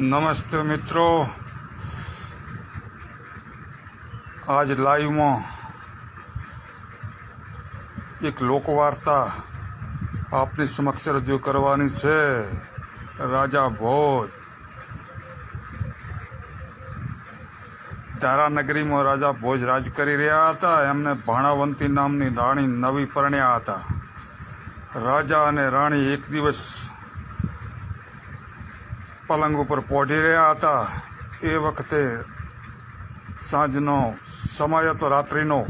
નમસ્તે મિત્રો. આજ લાઈવમાં એક લોકવાર્તા આપની સમક્ષ રજૂ કરવાની છે. રાજા ભોજ. ધારાનગરીમાં રાજા ભોજ રાજ કરી રહ્યા હતા. એમને ભાણાવંતી નામની રાણી નવી પરણ્યા હતા. રાજા અને રાણી એક દિવસ પલંગ ઉપર પોઢી રહ્યા હતા. એ વખતે સાંજનો સમય હતો, રાત્રિનો.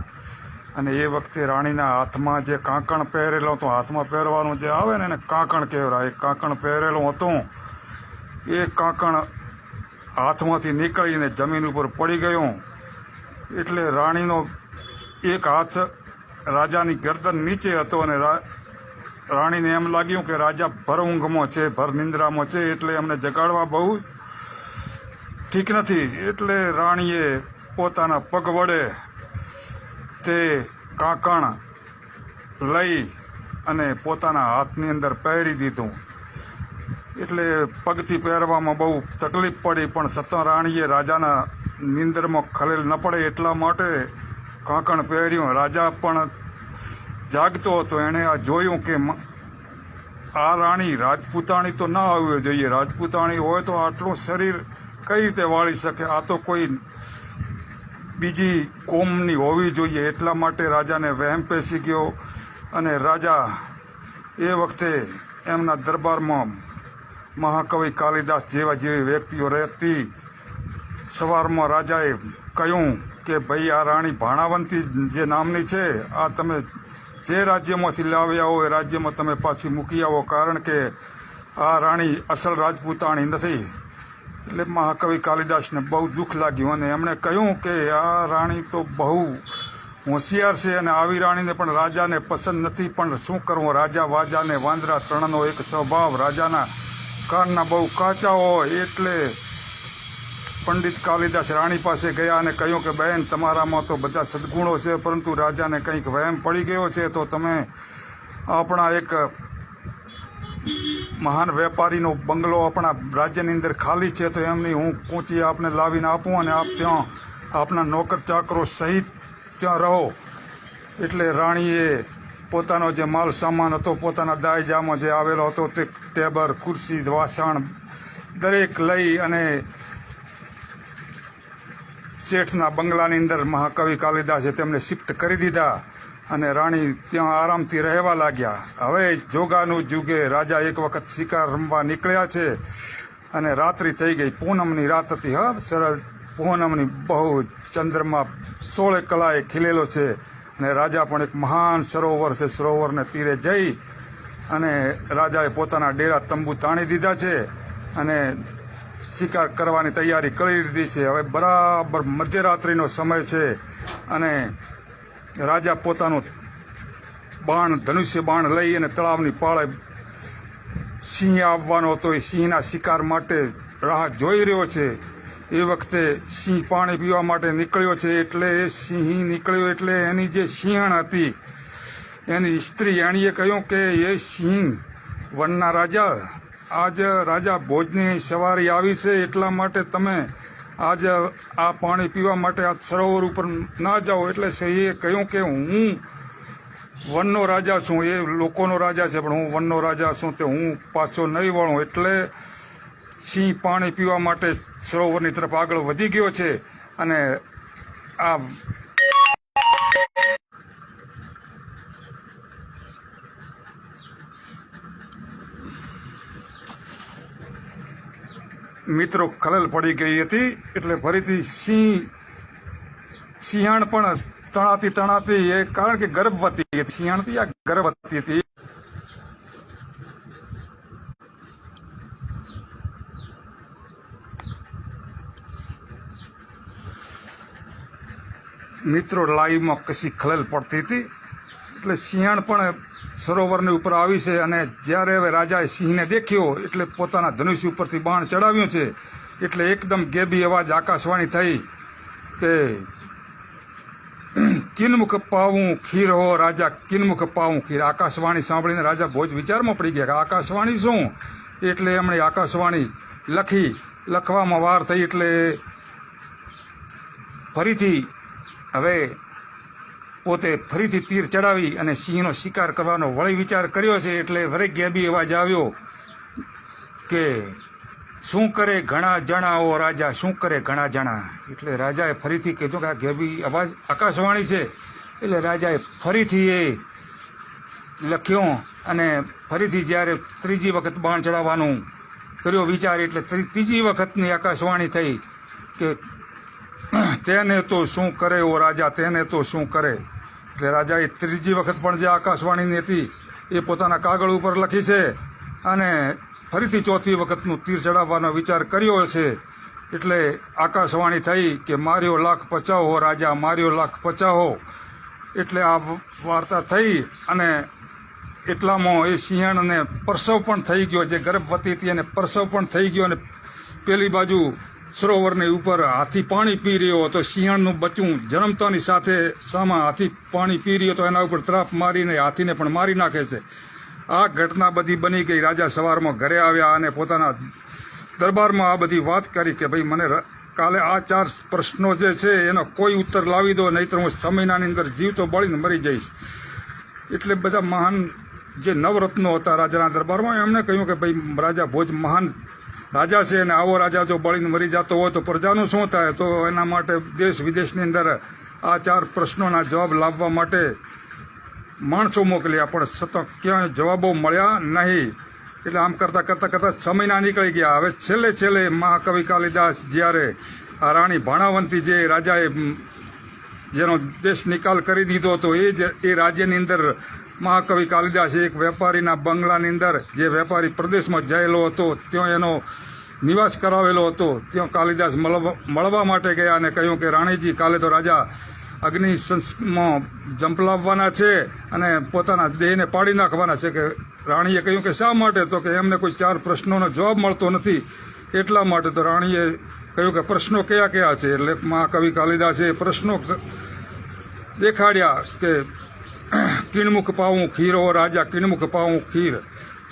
અને એ વખતે રાણીના હાથમાં જે કાંકણ પહેરેલો હતો, હાથમાં પહેરવાનું જે આવે ને એને કાંકણ કહેવાય. એ કાંકણ પહેરેલું હતું. એ કાંકણ હાથમાંથી નીકળીને જમીન ઉપર પડી ગયું. એટલે રાણીનો એક હાથ રાજાની ગરદન નીચે હતો અને રાણીને એમ લાગ્યું કે રાજા ભર ઊંઘમાં છે ભર નિંદ્રામાં છે, એટલે એમને જગાડવા બહુ ઠીક નથી. એટલે રાણીએ પોતાના પગ વડે તે કાંકણ લઈ અને પોતાના હાથની અંદર પહેરી દીધું. એટલે પગથી પહેરવામાં બહુ તકલીફ પડી, પણ છતાં રાણીએ રાજાના નિંદરમાં ખલેલ ન પડે એટલા માટે કાંકણ પહેર્યું. રાજા પણ જાગતો હતો, એણે આ જોયું કે આ રાણી રાજપૂતાણી તો ના આવવી જોઈએ. રાજપૂતાણી હોય તો આટલું શરીર કઈ રીતે વાળી શકે? આ તો કોઈ બીજી કોમની હોવી જોઈએ. એટલા માટે રાજાને વહેમ પેસી ગયો અને રાજા એ વખતે એમના દરબારમાં મહાકવિ કાલિદાસ જેવા જેવી વ્યક્તિઓ રહેતી સવારમાં રાજાએ કહ્યું કે, ભાઈ, આ રાણી ભાણાવંતી જે નામની છે, આ તમે જે રાજ્યમાંથી લાવ્યા હોય, એ રાજ્યમાં તમે પાછી મૂકી આવો. કારણ કે આ રાણી અસલ રાજપૂતાણી નથી. એટલે મહાકવિ કાલિદાસને બહુ દુઃખ લાગ્યું અને એમણે કહ્યું કે આ રાણી તો બહુ હોશિયાર છે અને આવી રાણીને પણ રાજાને પસંદ નથી. પણ શું કરવું? રાજા વાજાને વાંદરા ત્રણનો એક સ્વભાવ. રાજાના કાનના બહુ કાચા હોય એટલે પંડિત કાલિદાસ રાણી પાસે ગયા અને કહ્યું કે, બહેન, તમારામાં તો બધા સદગુણો છે, પરંતુ રાજાને કંઈક વહેમ પડી ગયો છે, તો તમે આપણા એક મહાન વેપારીનો બંગલો આપણા રાજ્યની અંદર ખાલી છે, તો એમની હું કૂંચી આપને લાવીને આપું અને આપ ત્યાં આપના નોકર ચાકરો સહિત ત્યાં રહો. એટલે રાણીએ પોતાનો જે માલ સામાન હતો, પોતાના દાયજામાં જે આવેલો હતો, તે ટેબર, ખુરશી, વાસણ દરેક લઈ અને શેઠના બંગલાની અંદર મહાકવિ કાલિદાસે તેમને શિફ્ટ કરી દીધા અને રાણી ત્યાં આરામથી રહેવા લાગ્યા. હવે જોગાનું જુગે રાજા એક વખત શિકાર રમવા નીકળ્યા છે અને રાત્રિ થઈ ગઈ. પૂનમની રાત હતી, હા, સરસ. પૂનમની બહુ ચંદ્રમાં સોળે કલાએ ખીલેલો છે અને રાજા પણ એક મહાન સરોવર છે. સરોવરને તીરે જઈ અને રાજાએ પોતાના ડેરા તંબુ તાણી દીધા છે અને શિકાર કરવાની તૈયારી કરી લીધી છે. હવે બરાબર મધ્યરાત્રિનો સમય છે અને રાજા પોતાનું બાણ, ધનુષ્ય બાણ લઈ અને તળાવની પાળે સિંહ આવવાનો હતો. એ સિંહના શિકાર માટે રાહ જોઈ રહ્યો છે. એ વખતે સિંહ પાણી પીવા માટે નીકળ્યો છે એટલે એ સિંહ નીકળ્યો એટલે એની જે સિંહણ હતી, એની સ્ત્રી એણીએ કહ્યું કે એ સિંહ વનના રાજા આજ રાજા ભોજની સવારી આવી છે એટલા માટે તમે આજ આ પાણી પીવા માટે આ સરોવર ઉપર ના જાઓ એટલે સહીએ કહ્યું કે હું વનનો રાજા છું. એ લોકોનો રાજા છે, પણ હું વનનો રાજા છું તે હું પાછો નહીં વળું. એટલે સિંહ પાણી પીવા માટે સરોવરની તરફ આગળ વધી ગયો છે અને આ મિત્રો ખલેલ પડી ગઈ હતી એટલે ફરીથી સિંહ સિંહણ પણ તણાતી તણાતી એ કારણ કે ગર્ભવતી હતી. સિંહણ હતી આ ગર્ભવતી હતી. મિત્રો લાઈવમાં કશી ખલેલ પડતી હતી. એટલે સિંહણ પણ સરોવરની ઉપર આવી છે અને જ્યારે હવે રાજાએ સિંહને દેખ્યો, એટલે પોતાના ધનુષ્ય ઉપરથી બાણ ચડાવ્યું છે, એટલે એકદમ ગેબી અવાજ આકાશવાણી થઈ કે, કિનમુખ પાવું ખીર હો રાજા, કિનમુખ પાવું ખીર. આકાશવાણી સાંભળીને રાજા ભોજ વિચારમાં પડી ગયા કે આકાશવાણી શું? એટલે એમણે આકાશવાણી લખી, લખવામાં વાર થઈ એટલે ફરીથી હવે પોતે ફરીથી તીર ચડાવી અને સિંહનો શિકાર કરવાનો વળી વિચાર કર્યો છે એટલે વરે ગેબી અવાજ આવ્યો કે શું કરે ઘણા જણા ઓ રાજા, શું કરે ઘણા જણા? એટલે રાજાએ ફરીથી કીધું કે આ ગેબી અવાજ આકાશવાણી છે. એટલે રાજાએ ફરીથી એ લખ્યું અને ફરીથી જ્યારે ત્રીજી વખત બાણ ચડાવવાનું કર્યો વિચાર એટલે ત્રીજી વખતની આકાશવાણી થઈ કે તેને તો શું કરે ઓ રાજા તેને તો શું કરે? એટલે રાજાએ ત્રીજી વખત પણ જે આકાશવાણીની હતી એ પોતાના કાગળ ઉપર લખી છે અને ફરીથી ચોથી વખતનું તીર ચડાવવાનો વિચાર કર્યો છે. એટલે આકાશવાણી થઈ કે માર્યો લાખ પચાવો, રાજા, માર્યો લાખ પચાવો. એટલે આ વાર્તા થઈ અને એટલામાં એ સિંહણને પરસવ પણ થઈ ગયો, જે ગર્ભવતી હતી એને પરસવ પણ થઈ ગયો અને પેલી બાજુ સરોવરની ઉપર હાથી પાણી પી રહ્યો હતો સિંહણનું બચ્ચું જન્મતાની સાથે સામા હાથી પાણી પી રહ્યો હતો, એના ઉપર ત્રાપ મારીને હાથીને પણ મારી નાખે છે. આ ઘટના બધી બની ગઈ, રાજા સવારમાં ઘરે આવ્યા અને પોતાના દરબારમાં આ બધી વાત કરી કે ભાઈ, મને કાલે આ ચાર પ્રશ્નો જે છે, એનો કોઈ ઉત્તર લાવી દો, નહીંતર હું છ મહિનાની અંદર જીવ તો બળીને મરી જઈશ. એટલે બધા મહાન જે નવરત્નો હતા રાજાના દરબારમાં, એમણે કહ્યું કે ભાઈ, રાજા, ભોજ મહાન રાજા છે અને આવો રાજા જો બળીને મરી જતો હોય તો પ્રજાનું શું થાય? તો એના માટે દેશ વિદેશની અંદર આ ચાર પ્રશ્નોના જવાબ લાવવા માટે માણસો મોકલ્યા, પણ છતાં ક્યાંય જવાબો મળ્યા નહીં. એટલે આમ કરતાં કરતાં કરતાં છ મહિના નીકળી ગયા. હવે છેલ્લે છેલ્લે મહાકવિ કાલિદાસ જ્યારે આ રાણી ભાણાવંતી જે રાજાએ, જેનો દેશ નિકાલ કરી દીધો હતો, એ જ એ રાજ્યની અંદર મહાકવિ કાલિદાસ એક વેપારીના બંગલાની અંદર જે વેપારી પ્રદેશમાં જયેલો હતો, ત્યાં એનો નિવાસ કરાવેલો હતો. ત્યાં કાલિદાસ મળવા માટે ગયા અને કહ્યું કે, રાણીજી, કાલે તો રાજા અગ્નિ સંસ્માં જંપલાવવાના છે અને પોતાના દેહને પાડી નાખવાના છે. કે રાણીએ કહ્યું કે, શા માટે? તો કે, એમને કોઈ ચાર પ્રશ્નોનો જવાબ મળતો નથી. એટલા માટે તો રાણીએ કહ્યું કે, પ્રશ્નો કયા કયા છે? એટલે મહાકવિ કાલિદાસે પ્રશ્નો દેખાડ્યા કે કિણમુખ ખીર ઓ રાજા, કિણમુખ પાવું ખીર.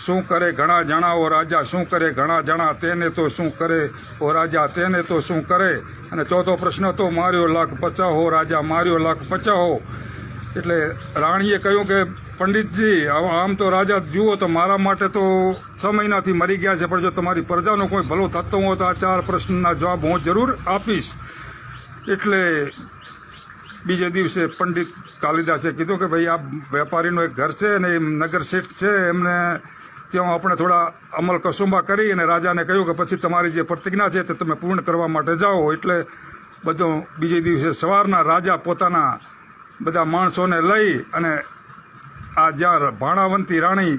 શું કરે ઘણા જણા ઓ રાજા, શું કરે ઘણા જણા, તેને તો શું કરે ઓ રાજા, તેને તો શું કરે? અને ચોથો પ્રશ્ન તો, માર્યો લાખ પચાહો રાજા, માર્યો લાખ પચાહો એટલે રાણીએ કહ્યું કે, પંડિતજી આમ તો રાજા જુઓ તો મારા માટે તો છ મહિનાથી મરી ગયા છે, પણ જો તમારી પ્રજાનો કોઈ ભલો થતો હોય તો આ ચાર પ્રશ્નના જવાબ હું જરૂર આપીશ. એટલે બીજે દિવસે પંડિત કાલિદાસે કીધું કે ભાઈ આ વેપારીનું એક ઘર છે અને એ નગર શેઠ છે, એમને ત્યાં આપણે થોડા અમલ કસુંબા કરી અને રાજાને કહ્યું કે પછી તમારી જે પ્રતિજ્ઞા છે તે તમે પૂર્ણ કરવા માટે જાઓ. એટલે બધો બીજે દિવસે સવારના રાજા પોતાના બધા માણસોને લઈ અને આ જ્યાં ભાણાવંતી રાણી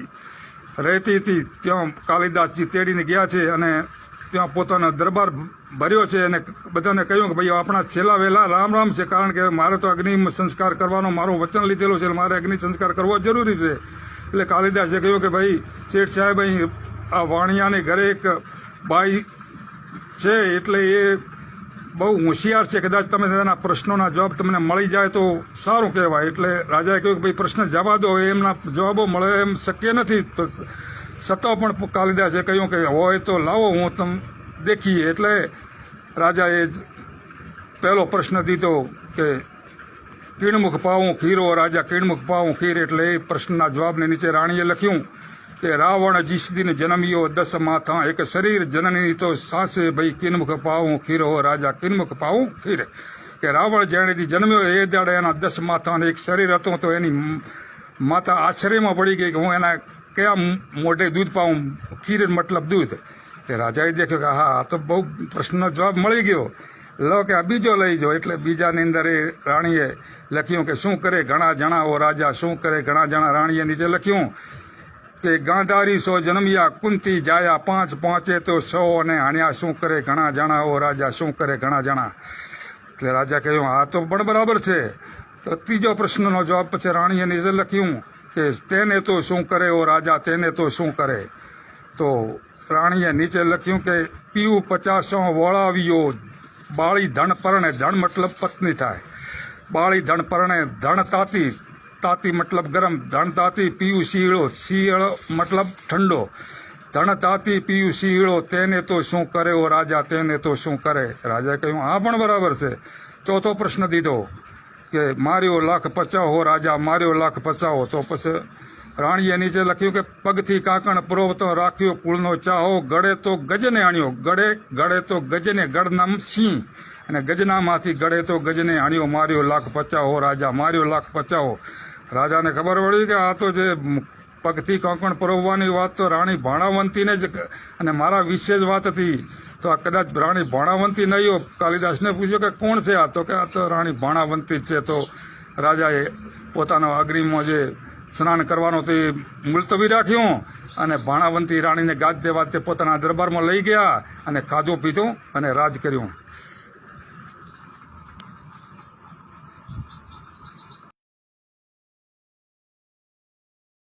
રહેતી હતી, ત્યાં કાલિદાસજી તેડીને ગયા છે અને ત્યાં પોતાનો દરબાર ભર્યો છે અને બધાને કહ્યું કે ભાઈ આપણા છેલ્લા વહેલા રામ રામ છે. કારણ કે મારે તો અગ્નિ સંસ્કાર કરવાનો મારો વચન લીધેલો છે. મારે અગ્નિ સંસ્કાર કરવો જરૂરી છે. એટલે કાલિદાસે કહ્યું કે ભાઈ, શેઠ સાહેબ, અહીં આ વાણિયાને ઘરે એક બાઈ છે. એટલે એ બહુ હોશિયાર છે. કદાચ તમે તેના પ્રશ્નોના જવાબ તમને મળી જાય તો સારું કહેવાય. એટલે રાજાએ કહ્યું કે ભાઈ, પ્રશ્ન જવા દો. એમના જવાબો મળે એમ શક્ય નથી. છતાં પણ કાલિદાસે કહ્યું કે હોય તો લાવો, હું તમ દેખીએ. એટલે રાજાએ પહેલો પ્રશ્ન દીધો કે કિણમુખ પાવું ખીરો, રાજા કિણમુખ પાવું ખીર એટલે એ પ્રશ્નના જવાબને નીચે રાણીએ લખ્યું કે રાવણ જીસદીને જન્મ્યો, દસ માથા એક શરીર. જનની તો સાસે ભાઈ કિન્મુખ પાવું ખીરો રાજા કિન્મુખ પાવું ખીર. કે રાવણ જેણેથી જન્મ્યો, એ દાડે એના દસ માથા એક શરીર હતું, તો એની માથા આશ્ચર્યમાં પડી ગઈ કે હું એના કયા મોટે દૂધ પાઉં ખીર મતલબ દૂધ. તે રાજાએ દેખ્યો કે હા આ તો બહુ પ્રશ્નનો જવાબ મળી ગયો. લો કે આ બીજો લઈ જાઓ. એટલે બીજાની અંદર એ રાણીએ લખ્યું કે, શું કરે ઘણા જણા, ઓ રાજા, શું કરે ઘણા જણા? રાણીએ નીચે લખ્યું કે, ગાંધારી સો જન્મ્યા, કુંતી જાયા, પાંચ પાંચે તો સો અને હાણ્યા શું કરે ઘણા જણા, ઓ રાજા, શું કરે ઘણા જણા? એટલે રાજા કહ્યું, આ તો પણ બરાબર છે. તો ત્રીજો પ્રશ્નનો જવાબ પછી રાણીએ નીચે લખ્યું કે તેને તો શું કરે ઓ રાજા, તેને તો શું કરે? તો રાણીએ નીચે લખ્યું કે પીવું પચાસો વળાવ્યો બાળી ધણ પરણે ધણ મતલબ પત્ની થાય. બાળી ધણ પરણે ધણ તાતી તાતી મતલબ ગરમ, ધણ તાતી પીયું શીળો, શીળ મતલબ ઠંડો. ધણ તાતી પીયું શીળો, તેને તો શું કરે ઓ રાજા, તેને તો શું કરે? રાજાએ કહ્યું આ પણ બરાબર છે. ચોથો પ્રશ્ન દીધો. કે માર્યો લાખ પચાવો રાજા માર્યો લાખ પચાવો તો પછી રાણીએ નીચે લખ્યું કે પગથી કાંકણ પુરોવતો રાખ્યો કુળનો ચાહો. ગળે તો ગજને આણ્યો. ગળે ગળે તો ગજને ગળનામ સિંહ. અને ગજનામાંથી ગળે તો ગજને આણ્યો. માર્યો લાખ પચાવો રાજા, માર્યો લાખ પચાવો રાજાને ખબર પડી કે આ તો જે પગથી કાંકણ પરોવવાની વાત તો રાણી ભાણાવંતીને જ અને મારા વિશે જ વાત હતી. તો આ કદાચ રાણી ભાણાવંતી નહીં કાલિદાસને પૂછ્યું કે કોણ છે આ? તો કે આ તો રાણી ભાણાવંતી છે. તો રાજાએ પોતાનો અગ્નિમાં જે સ્નાન કરવાનો તે મુલતવી રાખ્યું અને ભાણાવંતી રાણીને ગાજ દેવા તે પોતાના દરબારમાં લઈ ગયા અને ખાધું પીધું અને રાજ કર્યું.